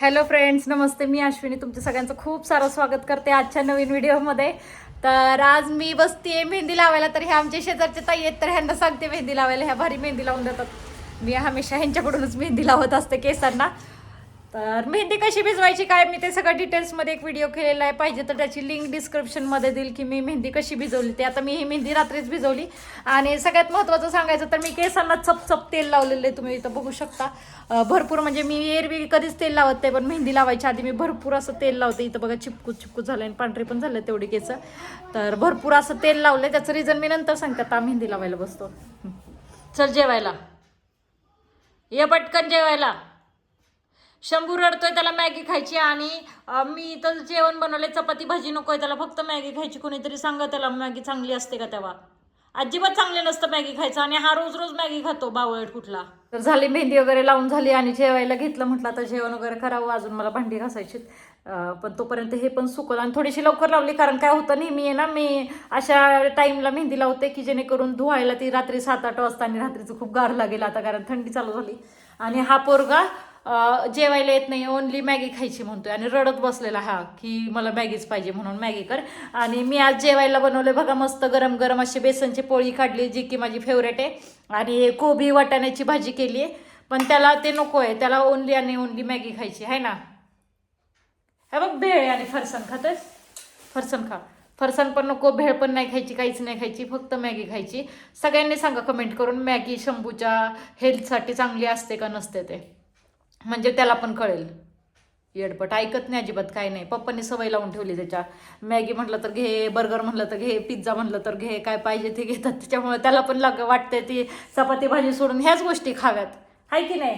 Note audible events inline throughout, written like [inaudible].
Hello friends नमस्ते. मी अश्विनी. तुमचं सगळ्यांचं खूप सारं स्वागत करते आजच्या नवीन व्हिडिओमध्ये. तर आज मी बसते मेहंदी लावायला तर हे आमचे शेजारचे ताई आहेत तर ह्यांना सांगते मेहंदी लावायला. ह्या भारी मेहंदी लावून देतात. मी हमेशा ह्यांच्याकडूनच मेहंदी लावत असते केसांना. तर मेहंदी कशी भिजवायची काय? मी ते सगळं डिटेल्समध्ये एक व्हिडिओ केलेला आहे. पाहिजे तर त्याची लिंक डिस्क्रिप्शनमध्ये देईल की मी मेहंदी कशी भिजवली ते. आता मी ही मेहंदी रात्रीच भिजवली. आणि सगळ्यात महत्त्वाचं सांगायचं तर मी केसांना चपचप तेल लावलेलं आहे. तुम्ही इथं बघू शकता. भरपूर म्हणजे मी एरवी कधीच तेल लावत नाही पण मेहंदी लावायच्या आधी मी भरपूर असं तेल लावते. इथं बघा चिपकू चिपकू झालं आणि पांढरे पण झालं तेवढी केस. तर भरपूर असं तेल लावलं त्याचं रिझन मी नंतर सांगते. आता मेहंदी लावायला बसतो. चल जेवायला. ये पटकन जेवायला. शंभू रडतोय त्याला मॅगी खायची आणि मी तर जेवण बनवले चपाती भाजी नकोय त्याला फक्त मॅगी खायची कोणीतरी सांगा त्याला मॅगी चांगली असते का तेव्हा? अजिबात चांगले नसतं मॅगी खायचं आणि हा रोज रोज मॅगी खातो बावळट कुठला. तर झाली मेहंदी वगैरे लावून झाली आणि जेवायला घेतलं म्हटलं आता जेवण वगैरे करावं अजून मला भांडी घासायची पण तोपर्यंत हे पण सुकलं आणि थोडीशी लवकर लावली कारण काय होतं नेहमी आहे ना मी अशा टाईमला मेहंदी लावते की जेणेकरून धुवायला ती रात्री सात आठ वाजता आणि रात्रीचं खूप गार लागेल आता कारण थंडी चालू झाली. आणि हा पोरगा जेवायला येत नाही ओनली मॅगी खायची म्हणतोय. आणि रडत बसलेला हा की मला मॅगीच पाहिजे म्हणून मॅगी कर. आणि मी आज जेवायला बनवले बघा मस्त गरम गरम अशी बेसनची पोळी काढली जी की माझी फेवरेट आहे. आणि कोबी वाटाण्याची भाजी केली आहे पण त्याला ते नको आहे त्याला ओनली आणि ओनली मॅगी खायची आहे ना? हे बघ भेळ आहे आणि फरसन खातेस फरसन खा. फरसाण पण नको भेळ पण नाही खायची काहीच नाही खायची फक्त मॅगी खायची. सगळ्यांनी सांगा कमेंट करून मॅगी शंभूच्या हेल्थसाठी चांगली असते का नसते ते. म्हणजे त्याला पण कळेल. येडपट. ऐकत नाही अजिबात काय नाही. पप्पांनी सवय लावून ठेवली त्याच्या. मॅगी म्हटलं तर घे बर्गर म्हटलं तर घे पिझ्झा म्हटलं तर घे काय पाहिजे ते घेतात. त्याच्यामुळे त्याला पण लाग वाटतंय ती चपाती भाजी सोडून ह्याच गोष्टी खाव्यात. आहे की नाही?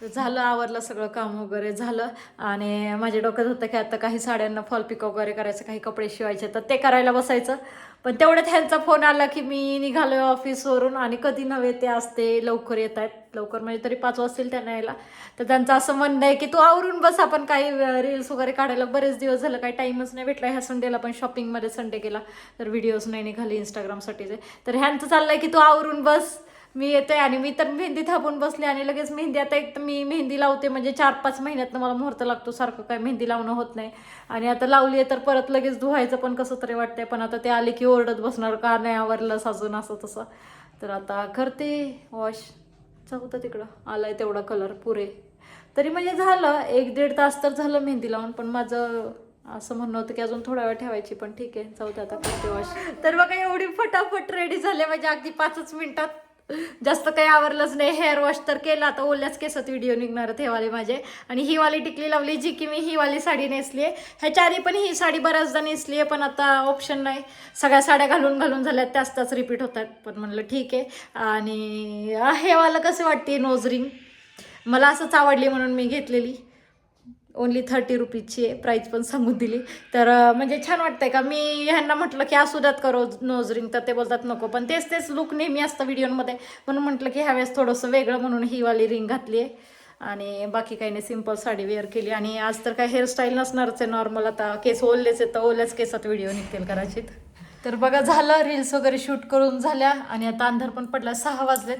तर झालं आवरलं सगळं काम वगैरे झालं. आणि माझ्या डोक्यात होतं की आता काही साड्यांना फॉल पिक वगैरे करायचं काही कपडे शिवायचे तर ते करायला बसायचं. पण तेवढ्यात ह्यांचा फोन आला की मी निघालोय ऑफिसवरून आणि कधी नव्हे ते असते लवकर येत आहेत. लवकर म्हणजे तरी पाच वाजतील त्यांना यायला. तर त्यांचं असं म्हणणं आहे की तू आवरून बस आपण काही रील्स वगैरे काढायला बरेच दिवस झालं काही टाईमच नाही भेटला. ह्या संडेला पण शॉपिंगमध्ये संडे गेला तर व्हिडिओज नाही निघाले इंस्टाग्रामसाठीचे तर ह्यांचं चाललं आहे की तू आवरून बस. मी येते आणि मी तर मेहंदी थापून बसले आणि लगेच मेहंदी आता एक तर मी मेहंदी लावते म्हणजे चार पाच महिन्यातनं मला मुहूर्त लागतो सारखं काय मेहंदी लावणं होत नाही. आणि आता लावली आहे तर परत लगेच धुवायचं पण कसं तरी वाटतंय पण आता ते आले की ओरडत बसणार का नाही आवरलं साजून असं तसं. तर आता करते वॉश चौथं तिकडं आलाय तेवढा कलर पुरे. तरी म्हणजे झालं एक दीड तास तर झालं मेहंदी लावून पण माझं असं म्हणणं होतं की अजून थोडा वेळ ठेवायची पण ठीक आहे चौथ्या आता करते वॉश तर बघा एवढी फटाफट रेडी झाले म्हणजे अगदी पाचच मिनिटात. जास्त काही आवरलंच नाही हेअर वॉश तर केला आता ओल्याच केसात व्हिडिओ निघणार आहेत हे वाले माझे. आणि ही वाली टिकली लावली जी की मी ही वाली साडी नेसली आहे. ह्याच्या आधी पण ही साडी बऱ्याचदा नेसली आहे पण आता ऑप्शन नाही. सगळ्या साड्या घालून घालून झाल्यात त्याच त्याच रिपीट होतात. पण म्हणलं ठीक आहे. आणि हे वाला कसं वाटते नोजरिंग मला असंच आवडली म्हणून मी घेतलेली. ओनली थर्टी रुपीजची आहे प्राईज पण सांगून दिली. तर म्हणजे छान वाटतंय का? मी ह्यांना म्हटलं की असू द्यात करो नोज रिंग तर ते बोलतात नको. पण तेच तेच लुक नेहमी असतं व्हिडिओमध्ये म्हणून म्हटलं की ह्यावेळेस थोडंसं वेगळं म्हणून ही वाली रिंग घातली आहे आणि बाकी काही नाही सिंपल साडी वेअर केली. आणि आज तर काय हेअरस्टाईल नसणारच आहे नॉर्मल आता केस ओललेच आहेत तर ओल्याच केसात व्हिडिओ निघतील कदाचित. तर बघा झालं रील्स वगैरे शूट करून झाल्या. आणि आता अंधार पण पडला सहा वाजलेत.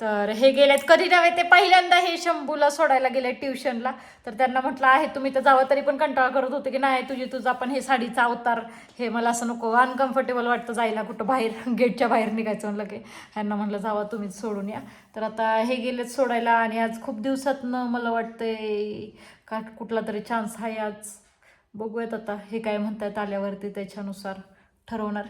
तर हे गेलेत. कधी नव्हे ते पहिल्यांदा हे शंभूला सोडायला गेले ट्युशनला. तर त्यांना म्हटलं आहे तुम्ही तर जावं. तरी पण कंटाळा करत होते की नाही तुझी तुझा पण हे साडीचा अवतार हे मला असं नको. अनकम्फर्टेबल वाटतं जायला कुठं बाहेर [laughs] गेटच्या बाहेर निघायचं म्हणलं की. ह्यांना म्हटलं जावा तुम्हीच सोडून या. तर आता हे गेलेत सोडायला आणि आज खूप दिवसातनं मला वाटतंय का कुठला तरी चान्स आहे आज. बघूयात आता हे काय म्हणतात आल्यावरती त्याच्यानुसार ठरवणार.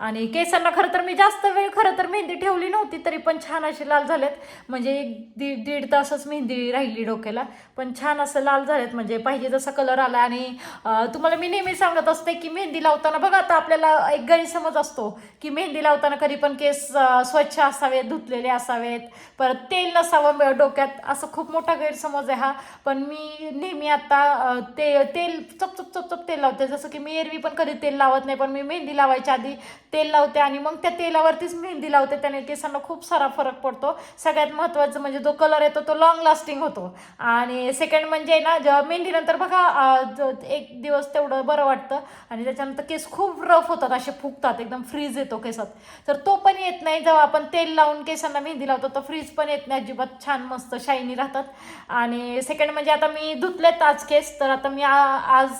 आणि केसांना खरं तर मी जास्त वेळ खरं तर मेहंदी ठेवली नव्हती तरी पण छान असे लाल झालेत. म्हणजे एक दीड दीड तासच मेहंदी राहिली डोक्याला. पण छान असं लाल झालेत म्हणजे पाहिजे तसा कलर आला. आणि तुम्हाला मी नेहमी सांगत असते की मेहंदी लावताना बघा आता आपल्याला एक गैरसमज असतो की मेहंदी लावताना कधी पण केस स्वच्छ असावेत धुतलेले असावेत. परत तेल नसावं डोक्यात. असं खूप मोठा गैरसमज आहे हा. पण मी नेहमी आता ते तेल चपचप चपचप तेल लावते. जसं की मी एरवी पण कधी तेल लावत नाही पण मी मेहंदी लावायच्या आधी तेल लावते आणि मग त्या तेलावरतीच मेहंदी लावते. त्याने केसांना खूप सारा फरक पडतो. सगळ्यात महत्त्वाचं म्हणजे जो कलर येतो तो लॉंग लास्टिंग होतो. आणि सेकंड म्हणजे ना मेहंदीनंतर बघा एक दिवस तेवढं बरं वाटतं. आणि त्याच्यानंतर केस खूप रफ होतात असे फुगतात. एकदम फ्रीज येतो केसात. तर तो पण येत नाही. जेव्हा आपण तेल लावून केसांना मेहंदी लावतो तर फ्रीज पण येत नाही. अजिबात छान मस्त शायनी राहतात. आणि सेकंड म्हणजे आता मी धुतलेत आज केस. तर आता मी आज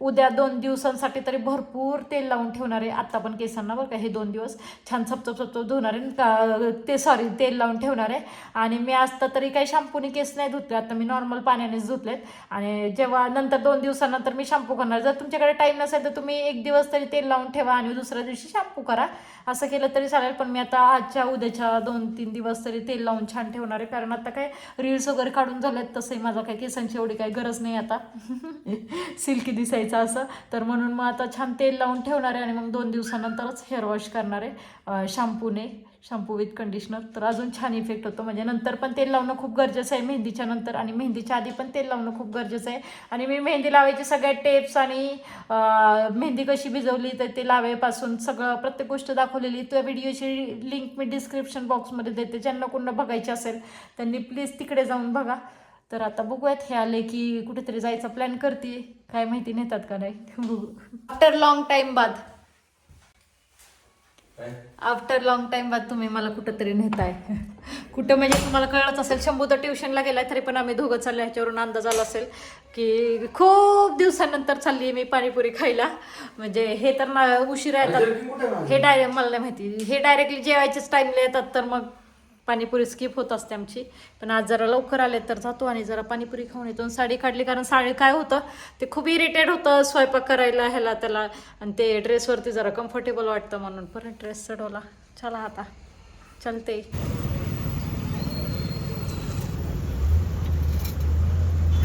उद्या दोन दिवसांसाठी तरी भरपूर तेल लावून ठेवणार आहे. आत्ता पण केसांना बरं का हे दोन दिवस छान सपचप सपचप धुणार आहे. का ते सॉरी तेल लावून ठेवणार आहे. आणि मी आत्ता तरी काही शॅम्पूने केस नाही धुतले. आता मी नॉर्मल पाण्यानेच धुतलेत. आणि जेव्हा नंतर दोन दिवसानंतर मी शॅम्पू करणार. जर तुमच्याकडे टाईम नसेल तर तुम्ही एक दिवस तरी तेल लावून ठेवा आणि दुसऱ्या दिवशी शॅम्पू करा. असं केलं तरी चालेल पण मी आता आजच्या उद्याच्या दोन तीन दिवस तरी तेल लावून छान ठेवणार आहे. कारण आता काय रील्स वगैरे काढून झालेत तसंही माझा काही केसांची एवढी काही गरज नाही आता. [laughs] सिल्की दिसायचं असं. तर म्हणून मग आता छान तेल लावून ठेवणार आहे आणि मग दोन दिवसानंतरच हेअर वॉश करणार आहे शॅम्पूने शॅम्पू विथ कंडिशनर तर अजून छान इफेक्ट होतो. म्हणजे नंतर पण तेल लावणं खूप गरजेचं आहे मेहंदीच्या नंतर आणि मेहंदीच्या आधी पण तेल लावणं खूप गरजेचं आहे. आणि मी मेहंदी लावायचे सगळ्या टेप्स आणि मेहंदी कशी भिजवली तर ते लावायपासून सगळं प्रत्येक गोष्ट दाखवलेली. त्या व्हिडिओची लिंक मी डिस्क्रिप्शन बॉक्समध्ये देते. ज्यांना कोणाला बघायची असेल त्यांनी प्लीज तिकडे जाऊन बघा. तर आता बघूयात हे आले की कुठेतरी जायचा प्लॅन करते काय माहिती नेतात का नाही. बघू. आफ्टर लॉंग टाइम बाद. आफ्टर लॉंग टाइम बाद तुम्ही मला कुठंतरी नेताय. [laughs] कुठं म्हणजे तुम्हाला कळलंच असेल शंभू तर ट्युशनला गेलाय तरी पण आम्ही दोघं चाललो ह्याच्यावरून अंदाज आला असेल की खूप दिवसानंतर चालली मी पाणीपुरी खायला. म्हणजे हे तर ना उशिरा येतात. हे डायरेक्ट मला नाही माहिती. हे डायरेक्टली जेवायच्याच टाईमला येतात तर मग पाणीपुरी स्किप होत असते आमची. पण आज जरा लवकर आले तर जातो आणि जरा पाणीपुरी खाऊन येतो साडी काढली कारण साडी काय होतं ते खूप इरिटेट होतं स्वयंपाक करायला ह्याला त्याला. आणि ते ड्रेसवरती जरा कम्फर्टेबल वाटतं म्हणून. परत ड्रेस चढवला. चला आता. चलते.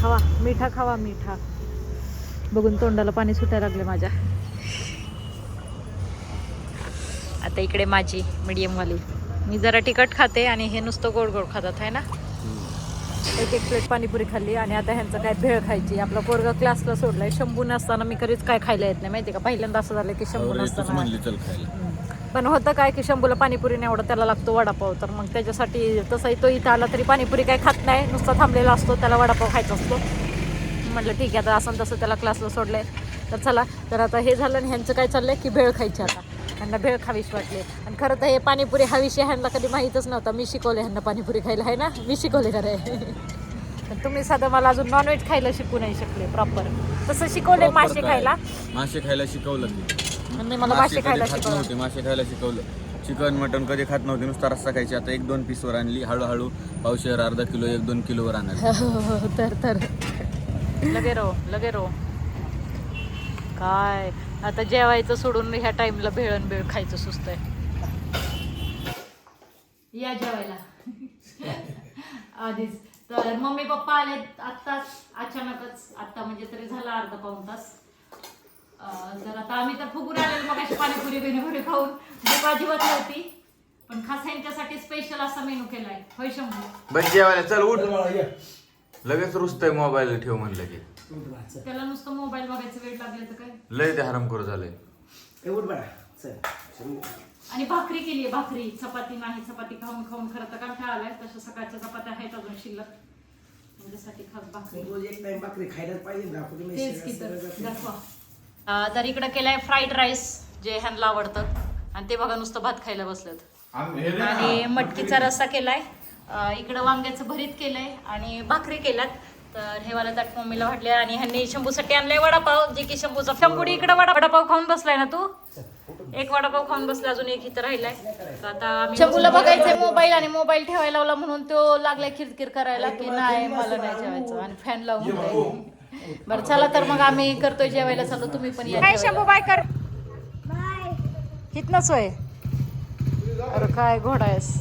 खावा. मिठा खावा मिठा. बघून तोंडाला पाणी सुटायला लागले माझ्या. आता इकडे माझी मीडियमवाली मी जरा तिखट खाते आणि हे नुसतं गोड गोड खातात आहे ना? एक एक प्लेट पाणीपुरी खाल्ली आणि आता ह्यांचं काय भेळ खायची. आपला पोरगा क्लासला सोडलाय. शंभू नसताना मी कधीच काय खायला येत नाही माहिती का? पहिल्यांदा असं झालं की शंभू नसताना. पण होतं काय की शंभूला पाणीपुरी नाही आवडत त्याला लागतो वडापाव. तर मग त्याच्यासाठी तसंही तो इथं आला तरी पाणीपुरी काय खात नाही. नुसता थांबलेला असतो त्याला वडापाव खायचा असतो. म्हटलं ठीक आहे आता असं तसं त्याला क्लासला सोडलंय. तर चला तर आता हे झालं आणि ह्यांचं काय चाललंय की भेळ खायची आता. ह्यांना भेळ खावीशी वाटली. आणि खरं तर हे पाणीपुरी हा विषय ह्यांना कधी माहीतच नव्हता. मी शिकवले ह्यांना पाणीपुरी खायला आहे ना? मी शिकवले खरं पण तुम्ही साधं मला अजून नॉनव्हेज खायला शिकू नाही शकले प्रॉपर तसं शिकवले मासे? खायला. मासे खायला शिकवलं मी. मला मासे खायला शिकवलं. मासे खायला शिकवलं. चिकन मटन कधी खात नव्हते नुसता रस्ता खायची. आता एक दोन पीसवर आणली हळूहळू पावशेर अर्धा किलो एक दोन किलोवर आणली हो, तर तर. लगे रो लगे रो काय? आता जेवायचं सोडून ह्या टाइमला भेळण भेळ खायचं सुस्त आहे या जेवायला. आधीच. तर मम्मी पप्पा आले आत्ताच अचानकच. आत्ता म्हणजे तरी झाला अर्धा पाऊन तास. तर आता आम्ही तर फुगून आलेलो मग अशी पाणीपुरी बिनीपुरी खाऊन. भूक अजिबात नव्हती. पण खास यांच्यासाठी स्पेशल असा मेनू केलाय. होय शंभू? बस जेवायला. चल उठ. लगेच रुस्तय मोबाईल ठेव म्हणलं की. त्याला नुसतं मोबाईल बघायचं वेळ लागले तर काय? लय ते हरामखोर झालंय. बघा चल. आणि भाकरी केली भाकरी. चपाती नाही चपाती खाऊन खाऊन खरं तर कंटाळा आलाय तशा सकाळच्या चपात्या आहेत अजून शिल्लक. त्याच्यासाठी खास भाकरी. रोज एक टाइम भाकरी खायलाच पाहिजे ना. कुठे नाही तेच की सगळं- तर. सगळं जातं. दाखवा. अं, तर इकडं केलाय फ्राईड राईस जे ह्यांना आवडतं. आणि ते बघा नुसतं भात खायला बसलेत. आणि मटकीचा रस्सा केलाय. अं, इकडं वांग्याचं भरीत केलंय आणि भाकरी केल्यात. तर हे वाला ताट मम्मीला वाटले आणि ह्यांनी शंभूसाठी आणलंय वडापाव जे की शंभूचा शंभूडी इकडं वडा वडापाव खाऊन बसलाय ना तू? एक वडापाव खाऊन बसला अजून एक इथं राहिलाय. तर आता शंभूला बघायचंय मोबाईल आणि मोबाईल ठेवायला लावला म्हणून तो लागलाय किरकिर करायला की नाही मला नाही जेवायचं आणि फॅन लावून. बरं चला तर मग आम्ही करतोय जेवायला चालू तुम्ही पण या काय शंभू बाय कर. कितनच होय अरे काय घोडा आहेस.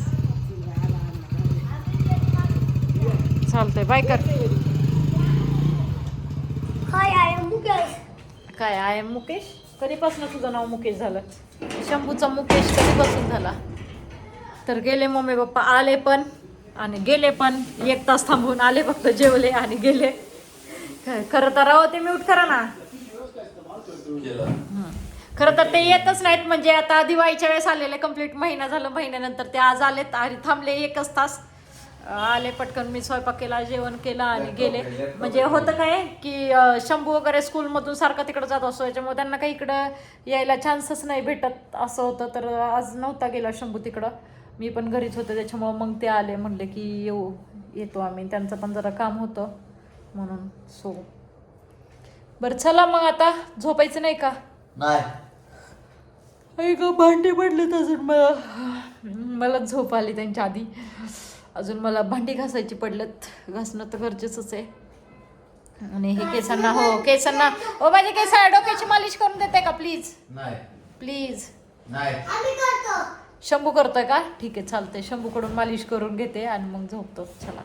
चालतंय बाय कर. Hi, I am Mukesh. काय आय एम मुकेश? कधीपासून तुझं नाव मुकेश झालं? शंभूचा मुकेश कधीपासून झाला? तर गेले मम्मी पप्पा आले पण आणि गेले पण. एक तास थांबून आले फक्त जेवले आणि गेले. खरं तर राहो ते म्यूट करा ना. खरं तर ते येतच नाहीत म्हणजे आता दिवाळीच्या वेळेस आलेले कंप्लीट महिना झालं महिन्यानंतर ते आज आलेत आणि थांबले एकच तास. आले पटकन मी स्वयंपाक केला जेवण केलं आणि गेले. म्हणजे होतं काय की शंभू वगैरे स्कूलमधून सारखं तिकडं जात असतो याच्यामुळे त्यांना काही इकडं यायला चान्सच नाही भेटत असं होतं. तर आज नव्हता गेला शंभू तिकडं. मी पण घरीच होते त्याच्यामुळं मग ते आले म्हणले की येऊ येतो आम्ही. त्यांचं पण जरा काम होतं म्हणून सो बरं चला मग आता. झोपायचं नाही का? नाही. ग भांडी पडलेत अजून मला. मला झोप आली त्यांच्या आधी. अजून मला भांडी घासायची पडलेत घासणं तर गरजेचंच आहे. आणि हे केसांना हो केसांना. ओ माझे केस डोक्याची मालिश करून देते का प्लीज नाही. प्लीज नाही. आम्ही करतो. शंभू करतोय का? ठीक आहे चालतंय. शंभूकडून मालिश करून घेते आणि मग झोपतो. चला.